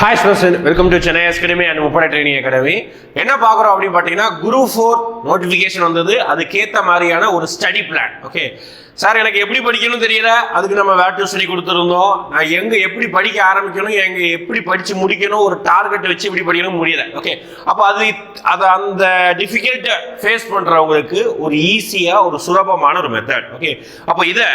Hi students welcome to Chennai academy and முப்படை training academy என்ன பார்க்குறோம் அப்படின்னு பார்த்தீங்கன்னா குரு ஃபோர் நோட்டிஃபிகேஷன் வந்தது. அதுக்கேற்ற மாதிரியான ஒரு ஸ்டடி பிளான் ஓகே சார் எனக்கு எப்படி படிக்கணும்னு தெரியல. அதுக்கு நம்ம வேட் டியூஷனி கொடுத்துருந்தோம். நான் எங்கே எப்படி படிக்க ஆரம்பிக்கணும் எங்கே எப்படி படித்து முடிக்கணும் ஒரு டார்கெட் வச்சு எப்படி படிக்கணும் முடியல ஓகே அப்போ அது அது அந்த டிஃபிகல்ட்டை ஃபேஸ் பண்ணுறவங்களுக்கு ஒரு ஈஸியாக ஒரு சுலபமான ஒரு மெத்தட் ஓகே அப்போ இதை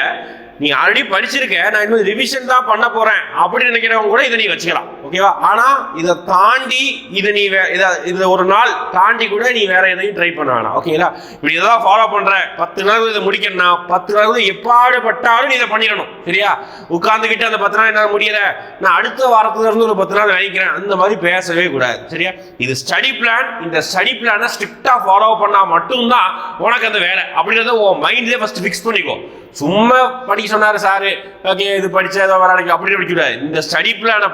நீ ஆல்ரெடி படிச்சிருக்க நான் இன்னும் ரிவிஷன் தான் பண்ண போறேன் அப்படின்னு நினைக்கிறவங்க கூட இதை நீ வச்சுக்கலாம் ஓகேவா ஆனா இதை தாண்டி இதை நீ வே- இதை இதை ஒரு நாள் தாண்டி கூட நீ வேற எதையும் ட்ரை பண்ண வேணாம் ஓகேங்களா இப்படி எதாவது ஃபாலோ பண்ற. பத்து நாள் இதை முடிக்கணும்னா பத்து நாள் எப்பாடு பட்டாலும் நீ இதை பண்ணிடணும் சரியா? உட்காந்துக்கிட்டு அந்த பத்து நாள் என்னால் முடியல நான் அடுத்த வாரத்துல இருந்து ஒரு பத்து நாள் நினைக்கிறேன் அந்த மாதிரி பேசவே கூடாது சரியா? இது ஸ்டடி பிளான் இந்த ஸ்டடி பிளானை ஸ்ட்ரிக்டா ஃபாலோ பண்ணா மட்டும்தான் உனக்கு அந்த வேலை அப்படின்றத உன் மைண்ட்லேயே ஃபர்ஸ்ட் ஃபிக்ஸ் பண்ணிக்கோ. சும்மா படிக்க சொன்னார் சாரு ஓகே இது படித்தா ஏதோ வராது அப்படி படிக்கக்கூடாது இந்த ஸ்டடி பிளானை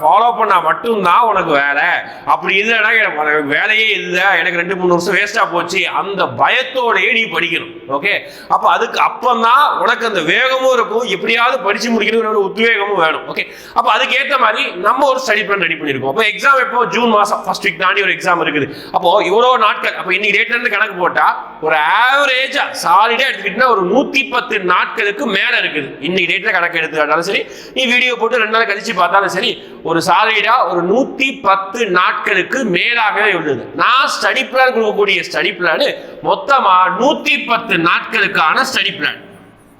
ஃபாலோ பண்ணால் மட்டும்தான் உனக்கு வேலை. அப்படி இல்லைன்னா எனக்கு வேலையே இல்லை. எனக்கு ரெண்டு மூணு வருஷம் வேஸ்ட்டாக போச்சு. அந்த பயத்தோடையே நீ படிக்கணும். ஓகே அப்போ அதுக்கு அப்பந்தான் உனக்கு அந்த வேகமும் இருக்கும். எப்படியாவது படித்து முடிக்கணும். ஒரு உத்வேகமும் வேணும். ஓகே அப்போ அதுக்கேற்ற மாதிரி நம்ம ஒரு ஸ்டடி பிளான் ரெடி பண்ணியிருக்கோம். அப்போ எக்ஸாம் எப்போ? ஜூன் மாதம் ஃபர்ஸ்ட் வீக் தாண்டி ஒரு எக்ஸாம் இருக்குது. அப்போ இவ்வளோ நாட்கள் அப்போ இன்னைக்கு டேட்லேருந்து கணக்கு போட்டால் ஒரு ஆவரேஜாக சாலிடாக எடுத்துக்கிட்டா ஒரு நூற்றி பத்து நாட்களுக்கு மேலே இருக்குது. இன்னைக்கு டேட்ல கணக்கு எடுத்துக்காட்டாலும் சரி நீ வீடியோ போட்டு ரெண்டு நாள் கழிச்சு பார்த்தாலும் சரி ஒரு சாலிடா ஒரு நூத்தி பத்து நாட்களுக்கு மேலாகவே உள்ளது. நான் ஸ்டடி பிளான் கொடுக்கக்கூடிய ஸ்டடி பிளான் மொத்தமா நூத்தி பத்து நாட்களுக்கான study plan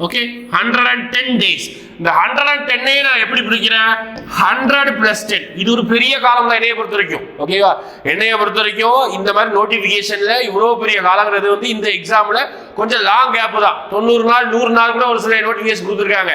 okay hundred and ten days இந்த ஹண்ட்ரட் அண்ட் டென்னே நான் எப்படி பிடிக்கிறேன் ஹண்ட்ரட் பிளஸ் டென் இது ஒரு பெரிய காலம் தான் என்னைய பொறுத்த வரைக்கும் ஓகேவா என்னைய பொறுத்த வரைக்கும் இந்த மாதிரி நோட்டிபிகேஷன்ல இவ்வளோ பெரிய காலங்கிறது வந்து இந்த எக்ஸாம்ல கொஞ்சம் லாங் கேப் தான். தொண்ணூறு நாள் நூறு நாள் கூட ஒரு சில நோட்டிபிகேஷன் கொடுத்துருக்காங்க.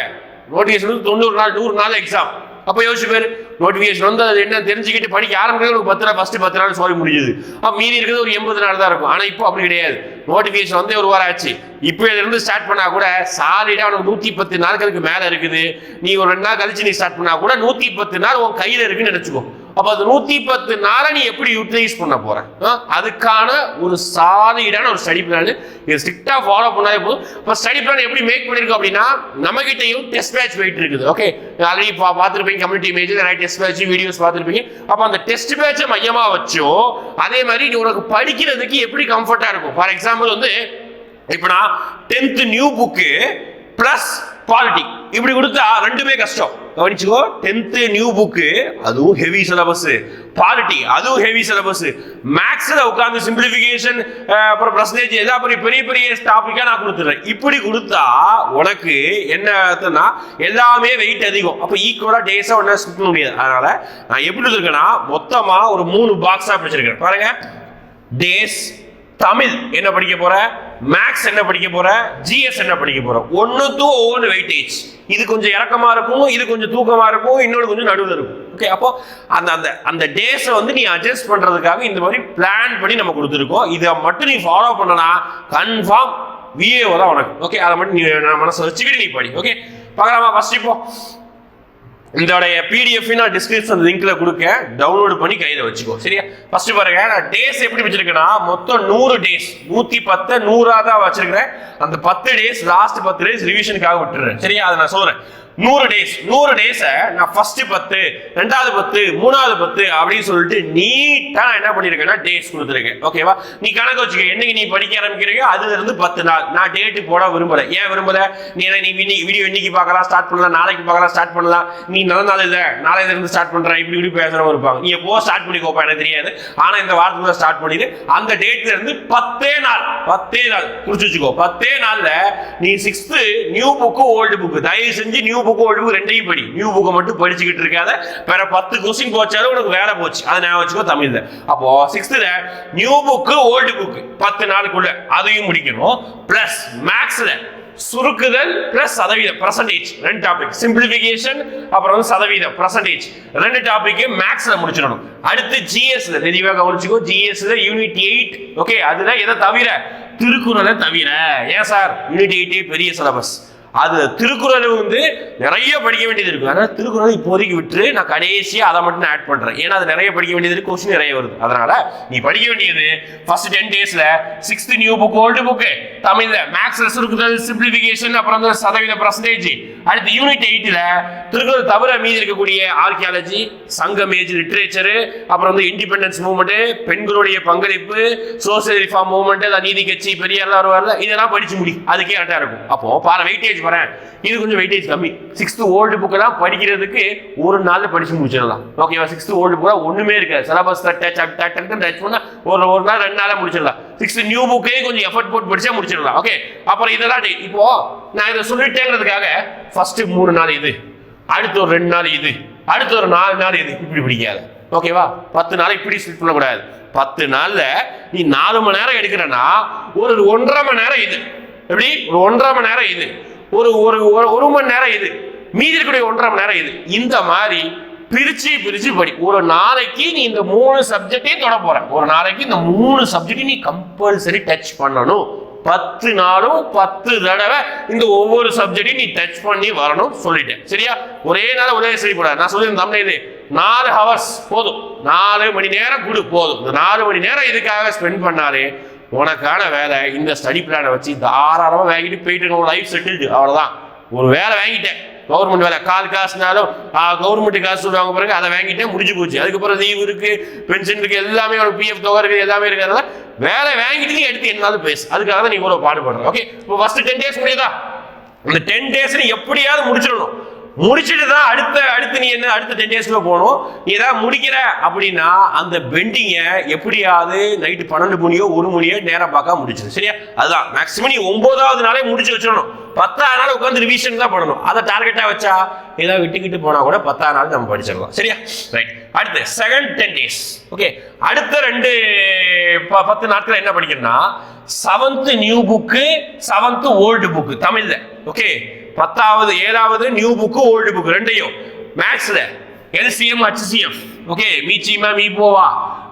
நோட்டிபிகேஷன் வந்து தொண்ணூறு நாள் நூறு நாள் எக்ஸாம் அப்போ யோசிச்சு பேர் நோட்டிஃபிகேஷன் வந்து அது என்ன தெரிஞ்சுக்கிட்டு படிக்க ஆரம்பிக்கிறது ஒரு பத்து நாள் ஃபஸ்ட்டு பத்து நாள் சாரி முடிஞ்சுது. அப்போ மீதி இருக்கிறது ஒரு எண்பது நாள் தான் இருக்கும். ஆனால் இப்போ அப்படி கிடையாது. நோட்டிஃபிகேஷன் வந்து ஒரு வாரம் ஆச்சு. இப்போ இருந்து ஸ்டார்ட் பண்ணால் கூட சாலிடாக உனக்கு நூற்றி பத்து நாட்களுக்கு மேலே இருக்குது. நீ ஒரு ரெண்டு நாள் கழிச்சு நீ ஸ்டார்ட் பண்ணால் கூட நூற்றி பத்து நாள் உன் கையில் இருக்குன்னு நினச்சிக்கோ. அப்போ அது நூற்றி பத்து நாளை நீ எப்படி யூட்டிலைஸ் பண்ண போற? அதுக்கான ஒரு சாலிடான ஒரு ஸ்டடி பிளான் இது ஸ்ட்ரிக்டாக ஃபாலோ பண்ணாலே போதும். இப்போ ஸ்டடி பிளான் எப்படி மேக் பண்ணியிருக்கோம் அப்படின்னா நம்மகிட்டயும் டெஸ்ட் பேட்ச் போயிட்டு இருக்குது ஓகே ஆல்ரெடி பா பார்த்துருப்பீங்க கம்யூனிட்டி இமேஜ் நிறைய டெஸ்ட் பேட்ச் வீடியோஸ் பார்த்துருப்பீங்க. அப்போ அந்த டெஸ்ட் பேட்சை மையமாக வச்சோ அதே மாதிரி நீ உனக்கு படிக்கிறதுக்கு எப்படி கம்ஃபர்ட்டாக இருக்கும்? ஃபார் எக்ஸாம்பிள் வந்து இப்போ நான் tenth new book plus quality இப்படி கொடுத்தா ரெண்டுமே கஷ்டம். கவனிச்சுக்கோ டென்த்து நியூ புக்கு அதுவும் ஹெவி சிலபஸ் பாலிட்டி அதுவும் ஹெவி சிலபஸ் மேக்ஸில் உட்காந்து சிம்பிளிஃபிகேஷன் அப்புறம் பர்சன்டேஜ் எல்லாம் பெரிய பெரிய பெரிய டாப்பிக்காக நான் கொடுத்துட்றேன். இப்படி கொடுத்தா உனக்கு என்ன அர்த்தம்னா எல்லாமே வெயிட் அதிகம். அப்போ ஈக்குவலாக டேஸாக ஒன்றா ஸ்கிப் முடியாது. அதனால நான் எப்படி இருக்கேன்னா மொத்தமாக ஒரு மூணு பாக்ஸாக பிடிச்சிருக்கேன் பாருங்க. டேஸ் தமிழ் என்ன படிக்க போற? மேக்ஸ் என்ன படிக்க போற? ஜிஎஸ் என்ன படிக்க போற? ஒன்னுத்தும் ஒவ்வொன்று வெயிட்டேஜ் இது கொஞ்சம் இறக்கமா இருக்கும் இது கொஞ்சம் தூக்கமா இருக்கும் இன்னொன்று கொஞ்சம் நடுவில் இருக்கும். ஓகே அப்போ அந்த அந்த அந்த டேஸை வந்து நீ அட்ஜஸ்ட் பண்றதுக்காக இந்த மாதிரி பிளான் பண்ணி நம்ம கொடுத்துருக்கோம். இதை மட்டும் நீ ஃபாலோ பண்ணனா கன்ஃபார்ம் விஏஓ தான் உனக்கு. ஓகே அதை மட்டும் நீ நான் மனசை வச்சுக்கிட்டு நீ படி ஓகே பார்க்கலாமா? ஃபர்ஸ்ட் இப்போ இதோடைய பிடிஎஃப் நான் டிஸ்கிரிப்ஷன் லிங்க்ல கொடுக்க டவுன்லோட் பண்ணி கையில வச்சுக்கோ. சரியா? ஃபர்ஸ்ட் பாருங்க நான் டேஸ் எப்படி வச்சிருக்கேன்னா மொத்தம் நூறு டேஸ் நூத்தி பத்து நூறா தான் வச்சிருக்கிறேன். அந்த பத்து டேஸ் லாஸ்ட் பத்து டேஸ் ரிவிஷனுக்காக விட்டுறேன் சரியா? அதை நான் சொல்றேன். நூறு டேஸ் நூறு டேஸை நான் ஃபர்ஸ்ட் பத்து ரெண்டாவது பத்து மூணாவது பத்து அப்படின்னு சொல்லிட்டு நீட்டா நான் என்ன பண்ணிருக்கேன்னா டேஸ் கொடுத்துருக்கேன். ஓகேவா நீ கணக்கு வச்சுக்க என்னைக்கு நீ படிக்க ஆரம்பிக்கிறீங்க அதுல இருந்து பத்து நாள். நான் டேட்டு போட விரும்பல. ஏன் விரும்பல? நீ நீ வீடியோ இன்னைக்கு பார்க்கலாம் ஸ்டார்ட் பண்ணலாம் நாளைக்கு பார்க்கலாம் ஸ்டார்ட் பண்ணலாம். நீ நல்ல நாள் இல்லை. நாளையில இருந்து ஸ்டார்ட் பண்ற இப்படி இப்படி பேசுறவங்க இருப்பாங்க. நீ எப்போ ஸ்டார்ட் பண்ணிக்கோப்பா எனக்கு தெரியாது. ஆனா இந்த வாரத்துக்குள்ள ஸ்டார்ட் பண்ணிடு அந்த டேட்ல இருந்து பத்தே நாள் பத்தே நாள். குறிச்சு வச்சுக்கோ. பத்தே நாள்ல நீ sixth new book old book தயவு செஞ்சு நியூ புக்கும் ஓல்டு புக் ரெண்டையும் படி. நியூ புக்கை மட்டும் படிச்சுக்கிட்டு இருக்காத. வேற பத்து கொஸ்டின் போச்சாலும் உனக்கு வேலை போச்சு. அதை நான் வச்சுக்கோ தமிழ்ல. அப்போ சிக்ஸ்த்துல நியூ புக்கு ஓல்டு புக்கு பத்து நாளுக்குள்ள அதையும் முடிக்கணும். பிளஸ் மேக்ஸ்ல சுருக்குதல் பிளஸ் சதவீதம் பர்சன்டேஜ் ரெண்டு டாபிக் சிம்பிளிஃபிகேஷன் அப்புறம் வந்து சதவீதம் பர்சன்டேஜ் ரெண்டு டாபிக் மேக்ஸ்ல முடிச்சிடணும். அடுத்து ஜிஎஸ்ல தெளிவாக கவனிச்சுக்கோ. ஜிஎஸ்ல யூனிட் எயிட் ஓகே அதுல எதை தவிர? திருக்குறளை தவிர. ஏன் சார்? யூனிட் எயிட்டே பெரிய சிலபஸ் அது திருக்குறள் வந்து நிறைய படிக்க வேண்டியது இருக்கும் ஆனால் திருக்குறள் இப்போதைக்கு விட்டு நான் கடைசியாக அதை மட்டும் ஆட் பண்ணுறேன் ஏன்னா அது நிறைய படிக்க வேண்டியது கொஸ்டின் நிறைய வருது. அதனால நீ படிக்க வேண்டியது ஃபர்ஸ்ட் டென் டேஸில் sixth new book old book தமிழ்ல மேக்ஸ்ல சுருக்குதல் சிம்பிளிஃபிகேஷன் அப்புறம் வந்து சதவீத பர்சன்டேஜ் அடுத்து யூனிட் எயிட்டில் திருக்குறள் தவிர மீதி இருக்கக்கூடிய ஆர்கியாலஜி சங்கம் ஏஜ் லிட்ரேச்சரு அப்புறம் வந்து இண்டிபெண்டன்ஸ் மூவ்மெண்ட்டு பெண்களுடைய பங்களிப்பு சோசியல் ரிஃபார்ம் மூவ்மெண்ட் நீதி கட்சி பெரியார் வருவார்ல இதெல்லாம் படிச்சு முடி. அதுக்கே கரெக்டாக இருக்கும். அப்போ பாரு வெயிட்டேஜ் வரேன் இது கொஞ்சம் வெயிட்டேஜ் கம்மி. சிக்ஸ்த் ஓல்டு புக்கெல்லாம் படிக்கிறதுக்கு ஒரு நாள்ல படிச்சு முடிச்சிடலாம். ஓகேவா சிக்ஸ்த் ஓல்டு புக்கா ஒண்ணுமே இருக்காது. சிலபஸ் டச் டச் டச் பண்ணா ஒரு ஒரு நாள் ரெண்டு நாளாக முடிச்சிடலாம். சிக்ஸ்த் நியூ புக்கே கொஞ்சம் எஃபர்ட் போட்டு படிச்சா முடிச்சிடலாம். ஓகே அப்புறம் இதெல்லாம் இப்போ நான் இதை சொல்லிட்டேங்கிறதுக்காக ஃபர்ஸ்ட் மூணு நாள் இது. அடுத்து ஒரு ரெண்டு நாள் இது. அடுத்து ஒரு நாலு நாள் இது. இப்படி பிடிக்காது. ஓகேவா பத்து நாள் இப்படி ஸ்லிப் பண்ணக்கூடாது. பத்து நாள்ல நீ நாலு மணி நேரம் எடுக்கிறனா ஒரு ஒன்றரை மணி நேரம் இது. எப்படி? ஒரு ஒன்றரை மணி நேரம் இது. ஒரு ஒரு ஒரு- ஒரு மணி நேரம் இது. மீதி இருக்கக்கூடிய ஒன்றரை மணி நேரம் இது. இந்த மாதிரி பிரிச்சு பிரிச்சு படி. ஒரு நாளைக்கு நீ இந்த மூணு சப்ஜெக்டையும் தொட போற. ஒரு நாளைக்கு இந்த மூணு சப்ஜெக்டையும் நீ கம்பல்சரி டச் பண்ணணும். பத்து நாளும் பத்து தடவை இந்த ஒவ்வொரு சப்ஜெக்டையும் நீ டச் பண்ணி வரணும் சொல்லிட்டேன். சரியா? ஒரே நாள் ஒரே சரி போடாது நான் சொல்லியிருந்தேன் தமிழ் இது. நாலு ஹவர்ஸ் போதும். நாலு மணி நேரம் கொடு போதும். இந்த நாலு மணி நேரம் இதுக்காக ஸ்பெண்ட் பண்ணாலே உனக்கான வேலை இந்த ஸ்டடி பிளானை வச்சு தாராளமாக வாங்கிட்டு போயிட்டு இருக்கோம் லைஃப் செட்டில்டு அவ்வளோதான் ஒரு வேலை வாங்கிட்டேன். கவர்மெண்ட் வேலை. கால் காசுனாலும் கவர்மெண்ட் காசு சொல்லுவாங்க பிறகு அதை வாங்கிட்டேன் முடிஞ்சு போச்சு. அதுக்கப்புறம் லீவ் இருக்கு பென்ஷன் இருக்கு எல்லாமே ஒரு பிஎஃப் தொகை இருக்குது எல்லாமே இருக்கிறதுனால வேலை வாங்கிட்டு நீ எடுத்து என்னாலும் பேசு. அதுக்காக தான் நீ இவ்வளோ பாடுபடுற. ஓகே இப்போ ஃபர்ஸ்ட் டென் டேஸ் முடியுதா? அந்த டென் டேஸ் எப்படியாவது முடிச்சிடணும். முடிச்சுட்டு தான் அடுத்த அடுத்து நீ என்ன அடுத்த டென் டேஸ்ல போகணும். நீ ஏதாவது முடிக்கிற அப்படின்னா அந்த பெண்டிங்கை எப்படியாவது நைட்டு பன்னெண்டு மணியோ ஒரு மணியோ நேரம் பார்க்க முடிச்சிடும் சரியா? அதுதான். மேக்ஸிமம் நீ ஒன்பதாவது நாளே முடிச்சு வச்சிடணும். பத்தாவது நாள் உட்காந்து ரிவிஷன் தான் பண்ணணும். அதை டார்கெட்டா வச்சா ஏதாவது விட்டுக்கிட்டு போனா கூட பத்தாவது நாள் நம்ம படிச்சிடலாம். சரியா? ரைட் அடுத்து செகண்ட் டென் டேஸ் ஓகே அடுத்த ரெண்டு ப- பத்து நாட்கள் என்ன படிக்கணும்னா seventh new book seventh old book தமிழ்ல. ஓகே பத்தாவது ஏழாவது நியூ புக்கு ஓல்டு புக்கு ரெண்டையும். மேக்ஸ்ல எல்சிஎம் ஹச்சிஎம் ஓகே மீச்சிமா மீ போவா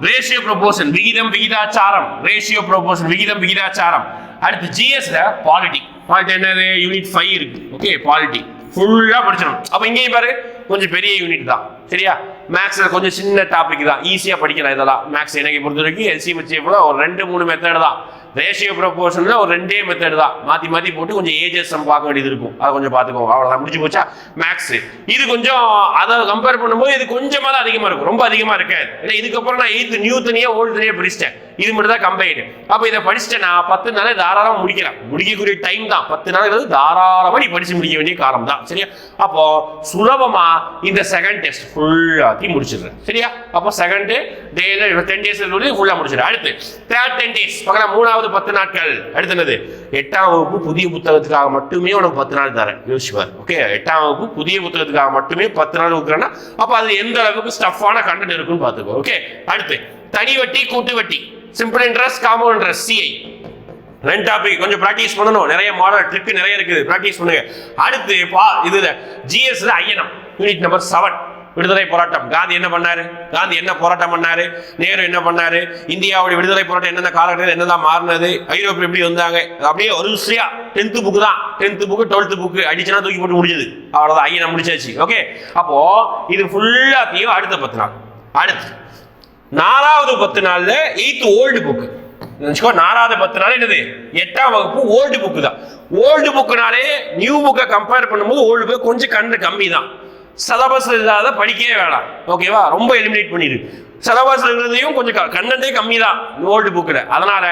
ரேஷியோ ப்ரொபோஷன் விகிதம் விகிதாச்சாரம். ரேஷியோ ப்ரொபோஷன் விகிதம் விகிதாச்சாரம். அடுத்து ஜிஎஸ்ல பாலிட்டி பாலிட்டி என்னது? யூனிட் ஃபைவ் இருக்கு. ஓகே பாலிட்டி ஃபுல்லாக படிச்சிடும் அப்போ இங்கேயும் பாரு கொஞ்சம் பெரிய யூனிட் தான். சரியா? மேக்ஸில் கொஞ்சம் சின்ன டாபிக் தான். ஈஸியாக படிக்கலாம் இதெல்லாம். மேக்ஸ் எனக்கு பொறுத்த வரைக்கும் எல்சி ஹச்சிஎஃப்ல ஒரு ரெண்டு மூணு மெத்தட் தான். ரேஷியோ ப்ரொபோஷனில் ஒரு ரெண்டே மெத்தட் தான். மாற்றி மாற்றி போட்டு கொஞ்சம் ஏஜஸ் நம்ம பார்க்க வேண்டியது இருக்கும். அதை கொஞ்சம் பார்த்துக்கோங்க. அவ்வளோதான் முடிஞ்சு போச்சா? மேக்ஸ் இது கொஞ்சம் அதை கம்பேர் பண்ணும்போது இது கொஞ்சமாக தான் அதிகமாக இருக்கும். ரொம்ப அதிகமாக இருக்காது. ஏன்னா இதுக்கப்புறம் நான் எயித்து நியூ தனியாக ஓல்டு தனியாக பிரிச்சிட்டேன். இது மட்டும் தான் கம்பைடு அப்போ இதை படிச்சுட்டு நான் பத்து நாளே தாராளமாக முடிக்கிறேன் முடிக்கக்கூடிய டைம் தான். பத்து நாளுங்கிறது தாராளமாக நீ படிச்சு முடிக்க வேண்டிய காலம் தான். சரியா? அப்போ சுலபமாக இந்த செகண்ட் டெஸ்ட் ஃபுல்லாத்தையும் முடிச்சிடுறேன். சரியா? அப்போ செகண்ட் டேல டென் டேஸ் ஃபுல்லாக முடிச்சிடுறேன். அடுத்து தேர்ட் டென் டேஸ் பக்கம் மூணாவது பத்து நாட்கள். அடுத்து என்னது? எட்டாம் வகுப்பு புதிய புத்தகத்துக்காக மட்டுமே உனக்கு பத்து நாள் தரேன். யோசிப்பார் ஓகே எட்டாம் வகுப்பு புதிய புத்தகத்துக்காக மட்டுமே பத்து நாள் கொடுக்குறேன்னா அப்போ அது எந்த அளவுக்கு ஸ்டஃப்பான கண்டென்ட் இருக்குன்னு பார்த்துக்கோ. ஓகே அடுத்து தனி வட்டி கூட்டு வட்டி. Simple interest compound interest CI ரெண்டு டாபிக் கொஞ்சம் ப்ராக்டிஸ் பண்ணணும். நிறைய மாடல் ட்ரிக் நிறைய இருக்குது. ப்ராக்டிஸ் பண்ணுங்க. அடுத்து பா இது ஜிஎஸ்ல ஐயனம் யூனிட் நம்பர் செவன் விடுதலை போராட்டம். காந்தி என்ன பண்ணாரு? காந்தி என்ன போராட்டம் பண்ணாரு? நேரு என்ன பண்ணாரு? இந்தியாவுடைய விடுதலை போராட்டம் என்னென்ன காலகட்டத்தில் என்னதான் மாறினது? ஐரோப்பிய எப்படி வந்தாங்க? அப்படியே ஒரு விஷயம் டென்த்து புக்கு தான் டென்த்து புக்கு டுவெல்த்து புக்கு அடிச்சுனா தூக்கி போட்டு முடிஞ்சது. அவ்வளோதான் ஐயனை முடிச்சாச்சு. ஓகே அப்போ இது ஃபுல்லாத்தையும் அடுத்த பத்து நாள். அடுத்து. நாலாவது பத்து நாள்ல எயித்து ஓல்டு புக்கு நினச்சிக்கோ நாலாவது பத்து நாள் என்னது? எட்டாம் வகுப்பு ஓல்டு புக்கு தான். ஓல்டு புக்குனாலே நியூ புக்கை கம்பேர் பண்ணும்போது ஓல்டு புக் கொஞ்சம் கண்டு கம்மி தான் சிலபஸ் இல்லாத படிக்கவே வேணாம். ஓகேவா ரொம்ப எலிமினேட் பண்ணிடு. சிலபஸ் இருக்கிறதையும் கொஞ்சம் கண்டென்ட்டே கம்மி தான் ஓல்டு புக்கில் அதனால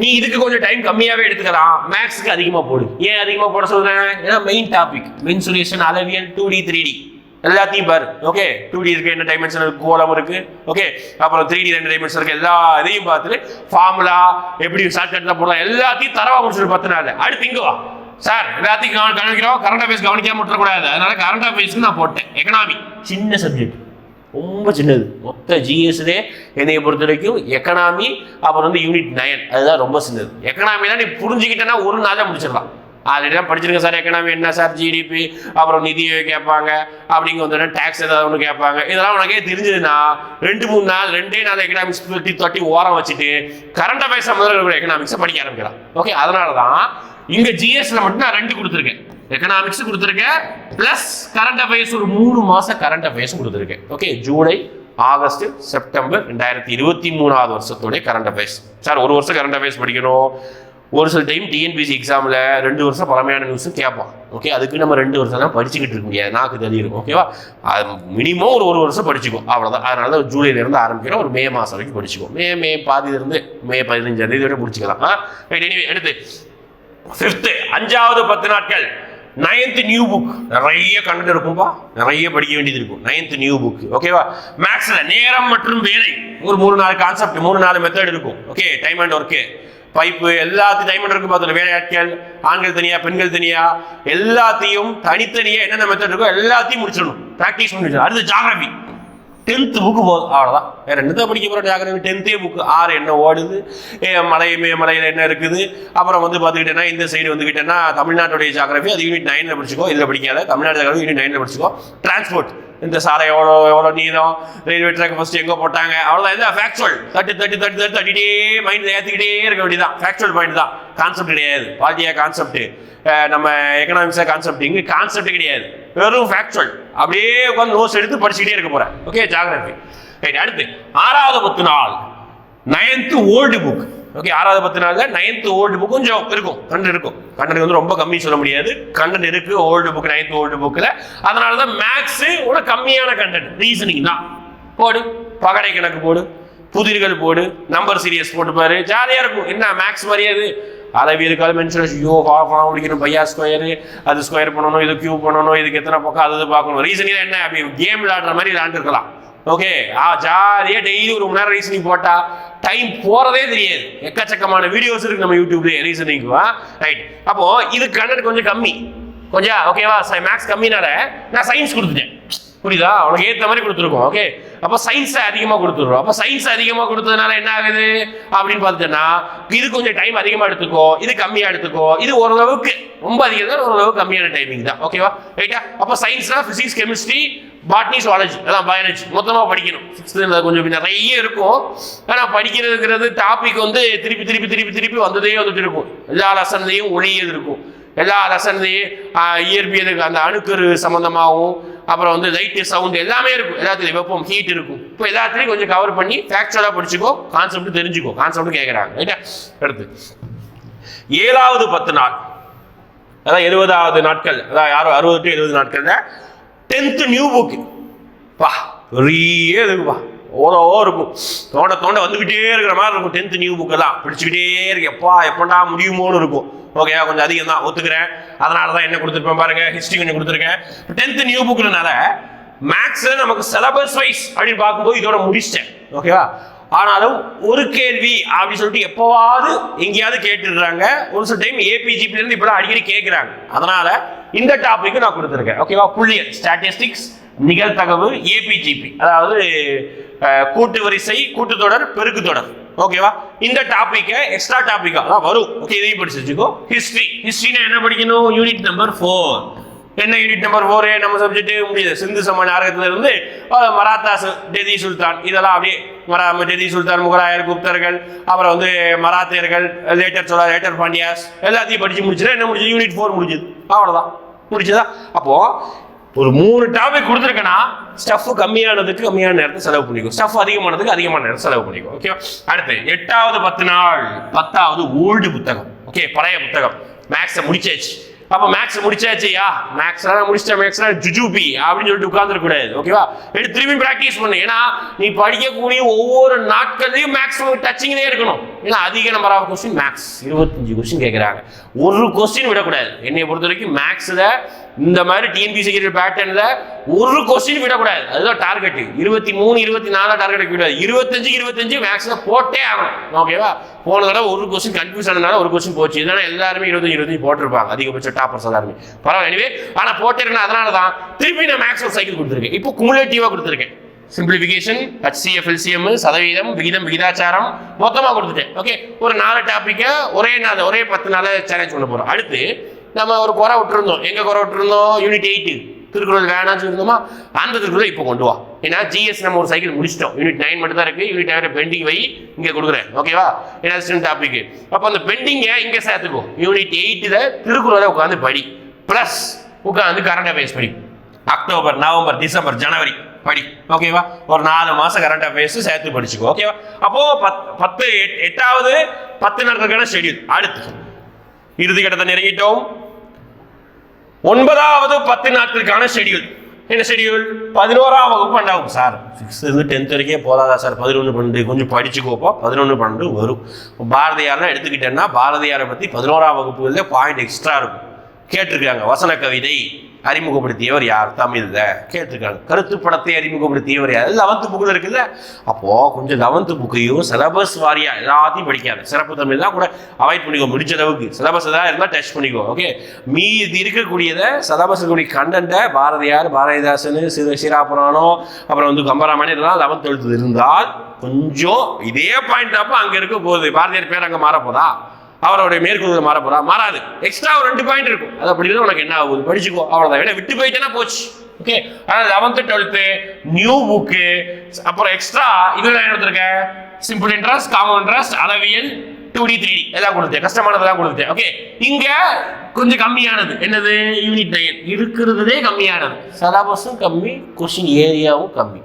நீ இதுக்கு கொஞ்சம் டைம் கம்மியாகவே எடுத்துக்கலாம். மேக்ஸுக்கு அதிகமாக போடு. ஏன் அதிகமாக போட சொல்கிறேன் ஏன்னா மெயின் டாபிக் மென்சுரேஷன் அளவியல் டூ டி த்ரீ டி எல்லாத்தையும் பாரு. ஓகே டூ டி இருக்கு என்ன டைமென்ஷன் இருக்கு கோலம் இருக்கு. ஓகே அப்புறம் த்ரீ டி ரெண்டு டைமென்ஷன் இருக்கு எல்லா இதையும் பார்த்துட்டு ஃபார்முலா எப்படி ஷார்ட்கட்ல போடலாம் எல்லாத்தையும் தரவா முடிச்சுட்டு பத்து நாள் அடுத்து இங்கே வா. சார் எல்லாத்தையும் கவனம் கவனிக்கிறோம். கரண்ட் அஃபேர்ஸ் கவனிக்காம விட்டுறக்கூடாது. அதனால கரண்ட் அஃபேர்ஸ்க்கு நான் போட்டேன். எக்கனாமி சின்ன சப்ஜெக்ட் ரொம்ப சின்னது. மொத்த ஜிஎஸ்லே என்னைய பொறுத்த வரைக்கும் எக்கனாமி அப்புறம் வந்து யூனிட் நயன் அதுதான் ரொம்ப சின்னது. எக்கனாமிலாம் நீ புரிஞ்சுக்கிட்டேன்னா ஒரு நாளில் முடிச்சிடலாம். ஆல்ரெடி தான் படிச்சிருக்கேன் சார் எக்கனாமி என்ன சார் ஜிடிபி அப்புறம் நிதியை கேட்பாங்க அப்படிங்க வந்து டேக்ஸ் ஏதாவது ஒன்று கேட்பாங்க. இதெல்லாம் உனக்கே தெரிஞ்சதுன்னா ரெண்டு மூணு நாள் ரெண்டே நாள் எக்கனாமிக்ஸ் தொட்டி தொட்டி ஓரம் வச்சுட்டு கரண்ட் அஃபேர்ஸ் முதல்ல இருக்கிற எக்கனாமிக்ஸை படிக்க ஆரம்பிக்கலாம். ஓகே அதனால தான் இங்கே ஜிஎஸ்ல மட்டும் நான் ரெண்டு கொடுத்துருக்கேன். எக்கனாமிக்ஸ் கொடுத்துருக்கேன் ப்ளஸ் கரண்ட் அஃபேர்ஸ் ஒரு மூணு மாதம் கரண்ட் அஃபேர்ஸ் கொடுத்துருக்கேன். ஓகே ஜூலை ஆகஸ்ட் செப்டம்பர் ரெண்டாயிரத்தி இருபத்தி மூணாவது வருஷத்துடைய கரண்ட் அஃபேர்ஸ் சார் ஒரு வருஷம் கரண்ட் அஃபேர்ஸ் படிக்கணும். ஒரு சில டைம் டிஎன்பிசி எக்ஸாமில் ரெண்டு வருஷம் பழமையான நியூஸும் கேட்பான். ஓகே அதுக்கு நம்ம ரெண்டு வருஷம் தான் படிச்சுக்கிட்டு இருக்க முடியாது. நாக்கு தெரியும். ஓகேவா அது மினிமம் ஒரு ஒரு வருஷம் படிச்சுக்கும். அவ்வளோதான் அதனால தான் ஜூலைலேருந்து ஆரம்பிக்கிறோம். ஒரு மே மாதம் வரைக்கும் படிச்சுக்கும் மே மே பாதியிலேருந்து மே பதினஞ்சாம் தேதி வரை முடிச்சுக்கலாம். ஆ? ரைட் எடுத்து ஃபிஃப்த்து அஞ்சாவது பத்து நாட்கள். நைன்த் நியூ புக் நிறைய கண்டென்ட் இருக்கும்பா. நிறைய படிக்க வேண்டியது இருக்கும். நைன்த் நியூ புக் ஓகேவா மேக்ஸில் நேரம் மற்றும் வேலை. ஒரு மூணு நாலு கான்செப்ட் மூணு நாலு மெத்தட் இருக்கும். Okay time and work pipe எல்லாத்தையும் டைமண்ட் இருக்கு ஒர்க்கு வேலையாட்கள் ஆண்கள் தனியா பெண்கள் தனியா எல்லாத்தையும் தனித்தனியா என்னென்ன மெத்தட் இருக்கோ எல்லாத்தையும் முடிச்சிடணும். ப்ராக்டிஸ் பண்ணி அடுத்து ஜாகிரபி டென்த்து புக்கு போதும் அவ்வளோதான் வேற என்னத்தை படிக்க போகிற ஜாகிரபி டென்த்தே புக்கு ஆறு என்ன ஓடுது? ஏ, மலை மே மலையில் என்ன இருக்குது? அப்புறம் வந்து பார்த்துக்கிட்டேன்னா இந்த சைடு வந்துக்கிட்டேன்னா தமிழ்நாட்டுடைய ஜாகிரபி அது யூனிட் நைனில் படிச்சுக்கோ. இதில் படிக்காத? தமிழ்நாடு ஜாகிரபி யூனிட் நைனில் படிச்சுக்கோ. டிரான்ஸ்போர்ட் இந்த சாலை எவ்வளோ எவ்வளோ நீளம்? ரயில்வே ட்ராக் ஃபர்ஸ்ட் எங்கே போட்டாங்க. அவ்வளோதான் இது ஃபேக்சுவல் தட்டி தட்டி தட்டி தட்டி தட்டிட்டே மைண்டில் ஏற்றிக்கிட்டே இருக்க வேண்டியதான் ஃபேக்சுவல் பாயிண்ட் தான். கான்செப்ட் கிடையாது. பாட்டியா கான்செப்ட்டு நம்ம எக்கனாமிக்ஸாக கான்செப்ட் இங்கே கான்செப்ட் கிடையாது. வெறும் ஃபேக்சுவல் அப்படியே உட்காந்து நோட்ஸ் எடுத்து படிச்சுக்கிட்டே இருக்க போகிறேன் ஓகே ஜாகிரபி ரைட் அடுத்து ஆறாவது பத்து நாள் நைன்த்து ஓல்டு புக் ஓகே ஆறாவது பத்து நாள்ல நைன்த்து ஓல்டு புக் கொஞ்சம் இருக்கும். கண்டென்ட் இருக்கும். கண்டென்ட் வந்து ரொம்ப கம்மி சொல்ல முடியாது. கண்டென்ட் இருக்கு ஓல்டு புக் நைன்த் ஓல்டு புக்கில் அதனால தான் மேக்ஸ் ஒரு கம்மியான கண்டென்ட் ரீசனிங் தான். போடு. பகடை கணக்கு போடு. புதிர்கள் போடு. நம்பர் சீரியஸ் போட்டு பாரு. ஜாலியாக இருக்கும். என்ன மேக்ஸ் மரியாது அது? அளவியல் கால் மென்ஷன் ஐயோ பார்க்கணும் முடிக்கணும் பையா ஸ்கொயரு அது ஸ்கொயர் பண்ணணும் இது கியூ பண்ணணும் இதுக்கு எத்தனை பக்கம் அது பார்க்கணும். ரீசனிங் என்ன? அப்படி கேம் விளையாடுற மாதிரி விளையாண்டுருக்கலாம். ஓகே ஆ ஜாலியாக டெய்லி ஒரு மணி நேரம் ரீசனிங் போட்டா டைம் போறதே தெரியாது. எக்கச்சக்கமான வீடியோஸ் இருக்கு நம்ம யூடியூப்ல ரீசனிங் ரைட் அப்போ இது கண்டென்ட் கொஞ்சம் கம்மி. கொஞ்சம் ஓகேவா மேக்ஸ் கம்மினால நான் சயின்ஸ் கொடுத்துட்டேன். புரியுதா? அவனுக்கு ஏற்ற மாதிரி கொடுத்துருக்கோம் ஓகே அப்போ சயின்ஸை அதிகமாக கொடுத்துருவோம் அப்போ சயின்ஸ் அதிகமாக கொடுத்ததுனால என்ன ஆகுது? அப்படின்னு பார்த்துட்டேன்னா இது கொஞ்சம் டைம் அதிகமாக எடுத்துக்கோ இது கம்மியாக எடுத்துக்கோ. இது ஓரளவுக்கு ரொம்ப அதிகம் தான் ஓரளவுக்கு கம்மியான டைமிங் தான் ஓகேவா ரைட்டா அப்போ சயின்ஸ்னா ஃபிசிக்ஸ் கெமிஸ்ட்ரி பாட்னி சுவாலஜி அதான் பயாலஜி மொத்தமாக படிக்கணும். சிக்ஸ்த்து கொஞ்சம் நிறைய இருக்கும். ஆனால் படிக்கிறதுங்கிறது டாபிக் வந்து திருப்பி திருப்பி திருப்பி திருப்பி வந்ததே வந்துட்டு இருக்கும். எல்லா லசன்லையும் ஒளியது இருக்கும். எல்லா லெசன்லையும் இயற்பியலுக்கு அந்த அணுக்கரு சம்மந்தமாகவும் அப்புறம் வந்து லைட்டு சவுண்ட் எல்லாமே இருக்கும். எல்லாத்துலையும் வெப்பம். ஹீட் இருக்கும். இப்போ எல்லாத்துலையும் கொஞ்சம் கவர் பண்ணி ஃபேக்சுவலாக படிச்சுக்கோ கான்செப்ட் தெரிஞ்சுக்கோ. கான்செப்ட் கேட்குறாங்க ரைட்டா அடுத்து. ஏழாவது பத்து நாள். அதான் எழுபதாவது நாட்கள். அதான் யாரும் அறுபது டு எழுபது நாட்கள்ல டென்த்து நியூ புக்கு பா பெரிய இருக்குப்பா ஓதோ இருக்கும். தோண்ட தோண்ட வந்துக்கிட்டே இருக்கிற மாதிரி இருக்கும். டென்த்து நியூ புக்கெல்லாம் பிடிச்சிக்கிட்டே இருக்கு. எப்பா எப்படா முடியுமோன்னு இருக்கும். ஓகே கொஞ்சம் அதிகம் தான். ஒத்துக்கிறேன். அதனால தான் என்ன கொடுத்துருப்பேன் பாருங்க. ஹிஸ்ட்ரி கொஞ்சம் கொடுத்துருக்கேன். டென்த்து நியூ புக்குனால மேக்ஸ் நமக்கு சிலபஸ் வைஸ் அப்படின்னு பார்க்கும்போது இதோட முடிச்சிட்டேன். ஓகேவா ஆனாலும் ஒரு கேள்வி அப்படின்னு சொல்லிட்டு எப்போவாவது எங்கேயாவது கேட்டுடுறாங்க. ஒரு சில டைம் ஏபிஜிபிலேருந்து இப்படி அடிக்கடி கேட்குறாங்க அதனால இந்த டாபிக் நான் கொடுத்துருக்கேன். ஓகேவா புள்ளியல் ஸ்டாட்டிஸ்டிக்ஸ் நிகழ்தகவு ஏபிஜிபி அதாவது கூட்டு வரிசை கூட்டுத்தொடர் பெருக்குத்தொடர் ஓகேவா இந்த டாப்பிக்கை எக்ஸ்ட்ரா டாப்பிக்காக தான் வரும். ஓகே இதையும் படிச்சு வச்சுக்கோ. ஹிஸ்ட்ரி ஹிஸ்ட்ரினா என்ன படிக்கணும்? யூனிட் நம்பர் ஃபோர் என்ன யூனிட் நம்பர் ஃபோரு நம்ம சப்ஜெக்ட் முடியுது. சிந்து சம நாடகத்துல இருந்து அஹ், டெல்லி சுல்தான். இதெல்லாம் அப்படியே மரா டெல்லி சுல்தான் முகலாயர் குப்தர்கள் அப்புறம் வந்து மராத்தியர்கள் லேட்டர் சோழா லேட்டர் பாண்டியாஸ் எல்லாத்தையும் படிச்சு முடிச்சுட்டு என்ன முடிஞ்சது யூனிட் ஃபோர் முடிஞ்சது அவ்வளோதான் முடிச்சதா? அப்போது ஒரு மூணு டாபிக் கொடுத்துருக்கேன்னா ஸ்டஃப் கம்மியானதுக்கு கம்மியான நேரத்தை செலவு பண்ணிக்கும். ஸ்டஃப் அதிகமானதுக்கு அதிகமான நேரம் செலவு பண்ணிக்கும். ஓகே அடுத்து எட்டாவது பத்து நாள் பத்தாவது ஓல்டு புத்தகம். ஓகே பழைய புத்தகம். மேக்ஸை முடிச்சாச்சு. அப்போ மேக்ஸ் முடிச்சாச்சுயா? மேக்ஸ்லாம் முடிச்சிட்டேன். மேக்ஸ் ஜுஜூபி அப்படின்னு சொல்லிட்டு உட்கார்ந்துருக்க கூடாது. ஓகேவா எடுத்து திரும்பி ப்ராக்டிஸ் பண்ணு. ஏன்னா நீ படிக்கக்கூடிய ஒவ்வொரு நாட்கள்லையும் மேக்ஸ் டச்சிங்லேயே இருக்கணும். ஏன்னா அதிக நம்பர் ஆஃப் கொஸ்டின் மேக்ஸ் இருபத்தஞ்சு கொஸ்டின் கேட்குறாங்க ஒரு கொஸ்டின் விடக்கூடாது. என்னை பொறுத்த வரைக்கும் மேக்ஸில் இந்த மாதிரி டிஎன்பிசி பேட்டர்னில் ஒரு கொஸ்டின் விடக்கூடாது. அதுதான் டார்கெட் இருபத்தி மூணு இருபத்தி நாலு டார்கெட் விடாது இருபத்தஞ்சு இருபத்தஞ்சு மேக்ஸில் போட்டே ஆகணும். ஓகேவா போன தடவை ஒரு கொஸ்டின் கன்ஃபியூஸ் ஆனதுனால ஒரு கொஸ்டின் போச்சு. இதனால எல்லாருமே இருபத்தஞ்சு இருபத்தஞ்சு போட்டிருப்பாங்க. அதிகபட்ச டாப்பர்ஸ் எல்லாருமே. பரவாயில்ல எனவே ஆனால் போட்டிருக்கேன் அதனால தான் திருப்பி நான் மேக்ஸ் ஒரு சைக்கிள் கொடுத்துருக்கேன். இப்போ குமுலேட்டிவாக கொடுத்துருக்கேன். சிம்பிளிஃபிகேஷன் ஹச்சிஎஃப் எல்சிஎம் சதவீதம் விகிதம் விகிதாச்சாரம் மொத்தமாக கொடுத்துட்டேன். ஓகே ஒரு நாலு டாப்பிக்கை ஒரே நாள் ஒரே பத்து நாள் சேலஞ்ச் பண்ண போகிறோம் அடுத்து நம்ம ஒரு குறை விட்டுருந்தோம். எங்கே குறை விட்டுருந்தோம்? யூனிட் எயிட்டு திருக்குறள் வேணாம்னு சொல்லியிருந்தோமா அந்த திருக்குறளை இப்போ கொண்டு வா. ஏன்னா ஜிஎஸ் நம்ம ஒரு சைக்கிள் முடிச்சிட்டோம். யூனிட் நைன் மட்டும் தான் இருக்குது யூனிட் நைன் பெண்டிங் வை இங்கே கொடுக்குறேன். ஓகேவா ஏன்னா டாபிக் அப்போ அந்த பெண்டிங்கை இங்கே சேர்த்துக்கோ. யூனிட் எயிட்டில் திருக்குறளை உட்காந்து படி. ப்ளஸ் உட்காந்து கரண்ட் அஃபேர்ஸ் படி. அக்டோபர் நவம்பர் டிசம்பர் ஜனவரி படி. ஓகேவா ஒரு நாலு மாசம் கரண்ட் அஃபேர்ஸ் சேர்த்து படிச்சுக்கோ. ஓகேவா அப்போ பத் பத்து எட்- எட்டாவது பத்து நாட்களுக்கான ஷெடியூல் அடுத்து. இறுதி கட்டத்தை நெருங்கிட்டோம். ஒன்பதாவது பத்து நாட்களுக்கான ஷெடியூல் என்ன ஷெடியூல் பதினோராம் வகுப்பு பன்னெண்டாம் சார் சிக்ஸ்த்து டென்த் வரைக்கே போதாதா சார் பதினொன்று பன்னெண்டு கொஞ்சம் படிச்சுக்கோப்போ பதினொன்று பன்னெண்டு வரும். பாரதியார்லாம் எடுத்துக்கிட்டேன்னா பாரதியாரை பற்றி பதினோராம் வகுப்புகளில் பாயிண்ட் எக்ஸ்ட்ரா இருக்கும். கேட்டிருக்காங்க வசன கவிதை. அறிமுகப்படுத்தியவர் யார்? தமிழில் கேட்டிருக்காங்க. கருத்து படத்தை அறிமுகப்படுத்தியவர் யார்? லெவன்த்து புக்கில் இருக்குல்ல? அப்போ கொஞ்சம் லெவன்த்து புக்கையும் சிலபஸ் வாரியா எல்லாத்தையும் படிக்காது. சிறப்பு தமிழ் தான் கூட அவாய்ட் பண்ணிக்கோ முடிஞ்ச அளவுக்கு. சிலபஸ் தான் இருந்தால் டச் பண்ணிக்கோ ஓகே மீதி இருக்கக்கூடியதை சிலபஸ் கூடிய கண்டென்ட்டை பாரதியார் பாரதிதாசன் சிறு சிராபுராணம் அப்புறம் வந்து கம்பராமாயணம் இதெல்லாம் லெவன்த் எழுத்து இருந்தால் கொஞ்சம் இதே பாயிண்ட் அப்போ அங்கே இருக்க போகுது. பாரதியார் பேர் அங்கே மாற போதா அவருடைய மேற்கொள்கள் மாற போறா? மாறாது. எக்ஸ்ட்ரா ஒரு ரெண்டு பாயிண்ட் இருக்கும். அது அப்படி இருந்தா உனக்கு என்ன ஆகுது படிச்சுக்கோ. அவ்வளோதான் ஏன்னா விட்டு போயிட்டேன்னா போச்சு. ஓகே ஆனால் லெவன்த்து டுவெல்த்து நியூ புக்கு அப்புறம் எக்ஸ்ட்ரா இதில் என்ன எடுத்திருக்கேன் சிம்பிள் இன்ட்ரெஸ்ட் காமன் இன்ட்ரெஸ்ட் அளவியல் டூ டி த்ரீ டி எல்லாம் கொடுத்தேன் கஷ்டமானதெல்லாம் கொடுத்தேன் ஓகே இங்க கொஞ்சம் கம்மியானது. என்னது? யூனிட் நைன் இருக்கிறதுலே கம்மியானது. சிலபஸும் கம்மி. கொஸ்டின் ஏரியாவும் கம்மி.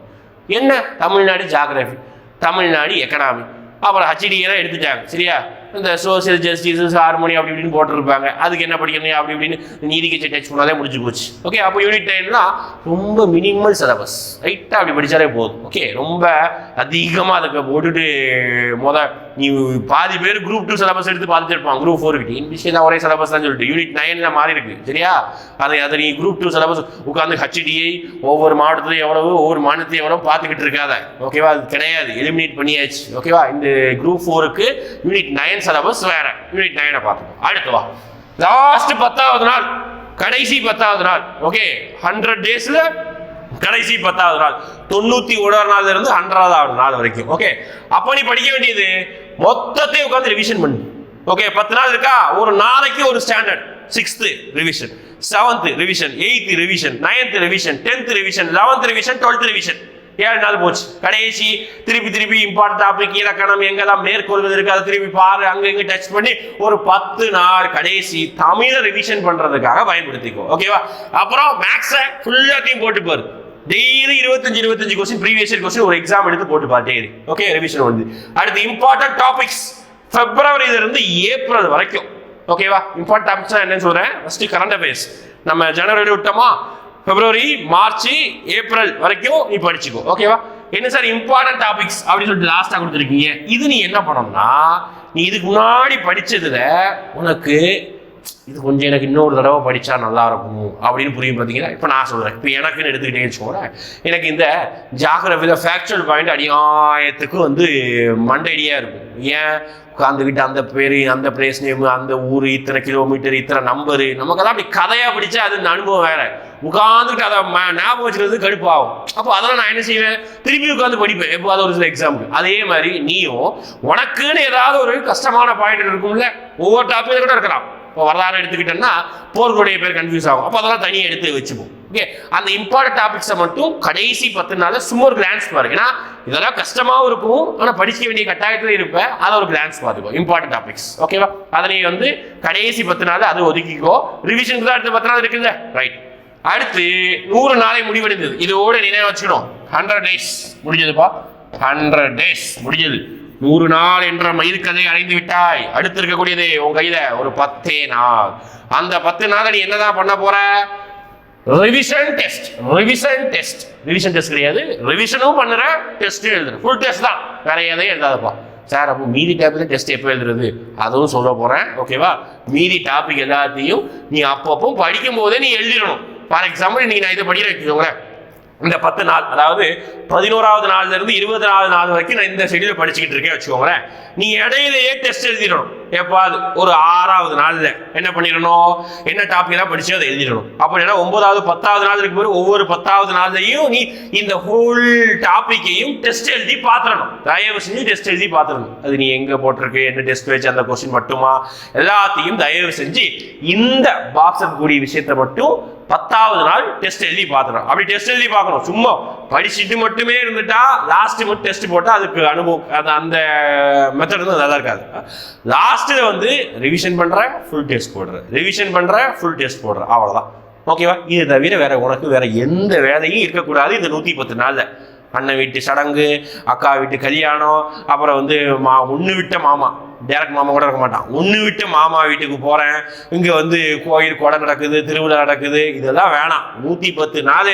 என்ன? தமிழ்நாடு ஜாகிரபி தமிழ்நாடு எக்கனாமி அப்புறம் ஹச்டியெல்லாம் எடுத்துட்டாங்க. சரியா? இந்த சோசியல் ஜஸ்டிஸ் ஹார்மோனி அப்படி இப்படின்னு போட்டிருப்பாங்க. அதுக்கு என்ன படிக்கணும் அப்படி இப்படின்னு நீதி கட்சி டச் பண்ணாலே முடிஞ்சு போச்சு. ஓகே அப்போ யூனிட் டைம்னா ரொம்ப மினிமல் சிலபஸ் ரைட்டாக அப்படி படித்தாலே போதும். ஓகே ரொம்ப அதிகமாக அதுக்கு போட்டுட்டு மொதல் நீ பாதி பேர் குரூப் டூ சிலபஸ் எடுத்து பார்த்துட்டு இருப்பான் குரூப் ஃபோர் கிட்ட. இங்கிலீஷ் தான் ஒரே சிலபஸ் தான் சொல்லிட்டு யூனிட் நைன்ல மாறி இருக்கு. சரியா? அதை அதை நீ குரூப் டூ சிலபஸ் உட்காந்து ஹச்டிஐ ஒவ்வொரு மாவட்டத்திலையும் எவ்வளவு ஒவ்வொரு மாநிலத்தையும் எவ்வளவு பார்த்துக்கிட்டு இருக்காத. ஓகேவா அது கிடையாது. எலிமினேட் பண்ணியாச்சு. ஓகேவா இந்த குரூப் ஃபோருக்கு யூனிட் நைன் சிலபஸ் வேற. யூனிட் நைனை பார்த்துக்கோ அடுத்து வா. லாஸ்ட் பத்தாவது நாள். கடைசி பத்தாவது நாள். ஓகே ஹண்ட்ரட் டேஸ்ல கடைசி பத்தாவது நாள். தொண்ணூத்தி ஓடாவது நாள்ல இருந்து ஹண்ட்ரடாவது நாள் வரைக்கும். ஓகே அப்போ நீ படிக்க வேண்டியது மொத்தத்தையும் உட்காந்து ரிவிஷன் பண்ணு. ஓகே பத்து நாள் இருக்கா? ஒரு நாளைக்கு ஒரு standard sixth revision seventh revision eighth revision ninth revision tenth revision eleventh revision twelfth revision ஏழு நாள் போச்சு. கடைசி திருப்பி திருப்பி இம்பார்ட்டன்ட் டாபிக் இலக்கணம் எங்கெல்லாம் மேற்கொள்வது இருக்கு அதை திருப்பி பாரு அங்க இங்க டச் பண்ணி ஒரு பத்து நாள் கடைசி தமிழை ரிவிஷன் பண்றதுக்காக பயன்படுத்திக்கோ. ஓகேவா அப்புறம் மேக்ஸை ஃபுல்லாத்தையும் போட்டு பாரு. டெய்லி இருபத்தஞ்சு இருபத்தஞ்சு கொஸ்டின் ப்ரீவியஸ் இயர் கொஸ்டின் ஒரு எக்ஸாம் எடுத்து போட்டு பார்த்தே ஓகே ரிவிஷன் வந்து. அடுத்து இம்பார்ட்டன்ட் டாபிக்ஸ் பிப்ரவரியில இருந்து ஏப்ரல் வரைக்கும் ஓகேவா இம்பார்ட்டன்ட் டாபிக்ஸ் என்னன்னு சொல்றேன். ஃபர்ஸ்ட் கரண்ட் அஃபேர்ஸ் நம்ம ஜனவரி விட்டோமா? பிப்ரவரி மார்ச் ஏப்ரல் வரைக்கும் நீ படிச்சுக்கோ. ஓகேவா என்ன சார் இம்பார்ட்டன்ட் டாபிக்ஸ் அப்படின்னு சொல்லிட்டு லாஸ்டா கொடுத்துருக்கீங்க. இது நீ என்ன பண்ணணும்னா நீ இதுக்கு முன்னாடி படிச்சதுல உனக்கு இது கொஞ்சம் எனக்கு இன்னொரு தடவை படித்தா நல்லா இருக்கும்? அப்படின்னு புரியும் பார்த்தீங்கன்னா இப்போ நான் சொல்கிறேன் இப்போ எனக்குன்னு எடுத்துக்கிட்டேன்னு வச்சுக்கோங்களேன். எனக்கு இந்த ஜாகிரபியில் ஃபேக்சுவல் பாயிண்ட் அநியாயத்துக்கு வந்து மண்டடியாக இருக்கும். ஏன்? உட்காந்துக்கிட்டு அந்த பேர் அந்த பிளேஸ் நேம் அந்த ஊர் இத்தனை கிலோமீட்டர் இத்தனை நம்பரு நமக்கு அதான் அப்படி கதையாக பிடிச்சா அது அனுபவம் வேற. உட்காந்துக்கிட்டு அதை ம- ஞாபகம் வச்சுக்கிறது கடுப்பாகும். அப்போ அதெல்லாம் நான் என்ன செய்வேன்? திருப்பி உட்காந்து படிப்பேன். எப்போ அது ஒரு சில எக்ஸாம்பிள் அதே மாதிரி நீயும் உனக்குன்னு ஏதாவது ஒரு கஷ்டமான பாயிண்ட் இருக்கும்ல. ஒவ்வொரு டாப்பிக் கூட இருக்கலாம். இப்போ வரலாறு எடுத்துக்கிட்டோன்னா போர்களுடைய பேர் கன்ஃபியூஸ் ஆகும். அப்போ அதெல்லாம் தனியாக எடுத்து வச்சுப்போம். ஓகே அந்த இம்பார்ட்டன்ட் டாபிக்ஸை மட்டும் கடைசி பத்து நாளில் சும்மா ஒரு கிளான்ஸ் பாருங்க. ஏன்னா இதெல்லாம் கஷ்டமாகவும் இருக்கும். ஆனால் படிக்க வேண்டிய கட்டாயத்தில் இருப்பேன் அதை ஒரு கிளான்ஸ் பார்த்துக்கோ இம்பார்ட்டன்ட் டாபிக்ஸ் ஓகேவா அதனை வந்து கடைசி பத்து நாள் அது ஒதுக்கிக்கோ. ரிவிஷனுக்கு தான் அடுத்த பத்து நாள் இருக்குல்ல? ரைட் அடுத்து நூறு நாளை முடிவடைந்தது. இதோட நினைவு வச்சுக்கணும். ஹண்ட்ரட் டேஸ் முடிஞ்சதுப்பா? ஹண்ட்ரட் டேஸ் முடிஞ்சது. நூறு நாள் என்ற மயிர்கதை அடைந்து விட்டாய். அடுத்து இருக்கக்கூடியது உன் கையில ஒரு பத்தே நாள். அந்த பத்து நாள் நீ என்னதான் பண்ண போற? Revision test revision test revision test கிடையாது. ரிவிஷனும் பண்ணுற டெஸ்ட்டும் எழுதுறேன் ஃபுல் டெஸ்ட் தான். வேற எதையும் எழுதாதப்பா. சார் அப்போ மீதி டாபிக் டெஸ்ட் எப்போ எழுதுறது? அதுவும் சொல்ல போறேன். ஓகேவா மீதி டாபிக் எல்லாத்தையும் நீ அப்பப்போ படிக்கும் போதே நீ எழுதிடணும். ஃபார் எக்ஸாம்பிள் இன்னைக்கு நான் இதை படிக்கிறேன் வச்சுக்கோங்களேன். இந்த பத்து நாள் அதாவது பதினோராவது நாள்ல இருந்து இருபதாவது நாள் வரைக்கும் நான் இந்த ஷெடியூல் படிச்சுக்கிட்டு இருக்கேன் வச்சுக்கோங்களேன். நீ இடையிலேயே டெஸ்ட் எழுதிடணும். எப்பாவது? ஒரு ஆறாவது நாள்ல. என்ன பண்ணிடணும்? என்ன டாபிக் எல்லாம் படிச்சு அதை எழுதிடணும். அப்படின்னா ஒன்பதாவது பத்தாவது நாள் பிறகு ஒவ்வொரு பத்தாவது நாள்லையும் நீ இந்த ஹோல் டாபிக்கையும் டெஸ்ட் எழுதி பார்த்துடணும். தயவு செஞ்சு டெஸ்ட் எழுதி பார்த்துடணும். அது நீ எங்க போட்டிருக்கு? என்ன டெஸ்ட் வச்சு அந்த கொஸ்டின் மட்டுமா? எல்லாத்தையும் தயவு செஞ்சு இந்த பாக்ஸ் கூடிய விஷயத்தை மட்டும் பத்தாவது நாள் டெஸ்ட் எழுதி பார்த்துடும் அப்படி டெஸ்ட் எழுதி பார்க்கணும். சும்மா படிச்சுட்டு மட்டுமே இருந்துட்டா லாஸ்ட் மட்டும் டெஸ்ட் போட்டால் அதுக்கு அனுபவம் அந்த அந்த மெத்தட் வந்து நல்லா இருக்காது. லாஸ்ட்டில் வந்து ரிவிஷன் பண்ணுற ஃபுல் டெஸ்ட் போடுறேன். ரிவிஷன் பண்ணுற ஃபுல் டெஸ்ட் போடுறேன். அவ்வளோதான் ஓகேவா இது தவிர வேற உனக்கு வேற எந்த வேலையும் இருக்கக்கூடாது. இந்த நூற்றி பத்து நாளில். அண்ணன் வீட்டு சடங்கு அக்கா வீட்டு கல்யாணம் அப்புறம் வந்து மா ஒன்று விட்ட மாமா. டேரக்ட் மாமா கூட இருக்க மாட்டான். ஒன்று விட்டு மாமா வீட்டுக்கு போகிறேன் இங்கே வந்து கோயில் கொடை நடக்குது திருவிழா நடக்குது. இதெல்லாம் வேணாம். நூற்றி பத்து நாள்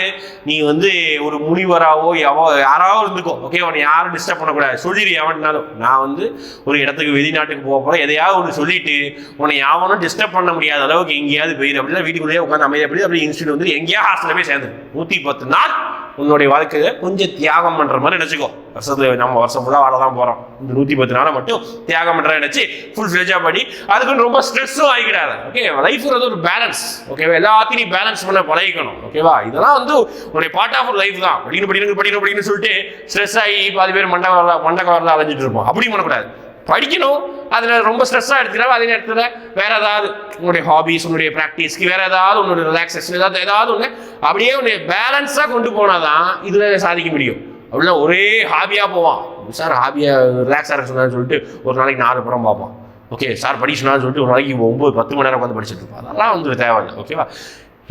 நீ வந்து ஒரு முனிவராவோ எவோ யாராவோ இருந்துக்கோ. ஓகே உன்னை யாரும் டிஸ்டர்ப் பண்ணக்கூடாது. சொல்லிடு எவனாலும் நான் வந்து ஒரு இடத்துக்கு வெளிநாட்டுக்கு போக போகிறேன் எதையாவது ஒன்று சொல்லிட்டு உன்னை யாவனும் டிஸ்டர்ப் பண்ண முடியாத அளவுக்கு எங்கேயாவது போயிடு அப்படின்னா வீட்டுக்குள்ளேயே உட்காந்து அமைதியாக போய் அப்படி இன்ஸ்டியூட் வந்து எங்கேயா ஹாஸ்டலில் போய் சேர்ந்து நூற்றி பத்து நாள் உன்னுடைய வாழ்க்கையை கொஞ்சம் தியாகம் பண்ணுற மாதிரி நினச்சிக்கோ. வருஷத்துல நம்ம வருஷம் ஃபுல்லாக வாழ தான் போகிறோம் இந்த நூற்றி பத்து நாளை மட்டும் தியாகம் பண்ற நினைச்சு ஃபுல் ஃபிளேஜா படி. அதுக்கு ரொம்ப ஸ்ட்ரெஸ்ஸும் ஆகிக்கிறாரு ஓகே லைஃப் ஒரு பேலன்ஸ் ஓகேவா எல்லாத்தையும் நீ பேலன்ஸ் பண்ண பழகிக்கணும். ஓகேவா இதெல்லாம் வந்து உன்னுடைய பார்ட் ஆஃப் லைஃப் தான். படிக்கணும் படிக்கணும் படிக்கணும் படிக்கணும்னு சொல்லிட்டு ஸ்ட்ரெஸ் ஆகி பாதி பேர் மண்டை வரல மண்டை கவரில் அலைஞ்சிட்டு இருப்போம். அப்படி பண்ணக்கூடாது. படிக்கணும். அதில் ரொம்ப ஸ்ட்ரெஸ்ஸாக எடுத்துக்கிறவ அதே நேரத்தில் வேற ஏதாவது உன்னுடைய ஹாபிஸ் உன்னுடைய ப்ராக்டிஸ்க்கு வேற ஏதாவது உன்னுடைய ரிலாக்ஸேஷன் ஏதாவது ஏதாவது ஒன்று அப்படியே உன்னை பேலன்ஸாக கொண்டு போனால் தான் இதில் சாதிக்க முடியும். அப்படின்னா ஒரே ஹாபியாக போவான். சார் ஹாபியாக ரிலாக்ஸாக இருக்க சொன்னான்னு சொல்லிட்டு ஒரு நாளைக்கு நாலு படம் பார்ப்பான். ஓகே சார் படிக்க சொல்லிட்டு ஒரு நாளைக்கு ஒம்பது பத்து மணி நேரம் உட்காந்து படிச்சுட்டு இருப்பான். அதெல்லாம் வந்து தேவையில்லை ஓகேவா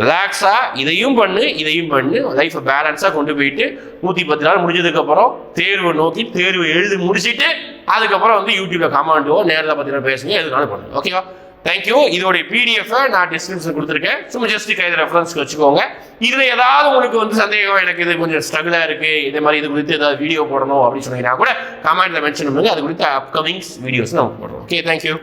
ரிலாக்ஸாக இதையும் பண்ணு இதையும் பண்ணு. லைஃப்பை பேலன்ஸாக கொண்டு போயிட்டு நூற்றி பத்து நாள் முடிஞ்சதுக்கப்புறம் தேர்வை நோக்கி தேர்வு எழுதி முடிச்சுட்டு அதுக்கப்புறம் வந்து யூடியூப்ல கமெண்ட்டோ நேரில் பார்த்தீங்கன்னா பேசுங்க எதுனாலும் பண்ணுங்க. ஓகேவா தேங்க்யூ இதோடைய பிடிஎஃபை நான் டிஸ்கிரிப்ஷன் கொடுத்துருக்கேன். சும்மா ஜஸ்ட் கைது ரெஃபரன்ஸ்க்கு வச்சுக்கோங்க. இதில் ஏதாவது உங்களுக்கு வந்து சந்தேகம் எனக்கு இது கொஞ்சம் ஸ்ட்ரகிளாக இருக்குது இதே மாதிரி இது குறித்து ஏதாவது வீடியோ போடணும் அப்படின்னு சொன்னீங்கன்னா கூட கமெண்ட்டில் மென்ஷன் பண்ணுங்க. அது குறித்து அப்கமிங்ஸ் வீடியோஸ் நம்ம போடுறோம். Okay thank you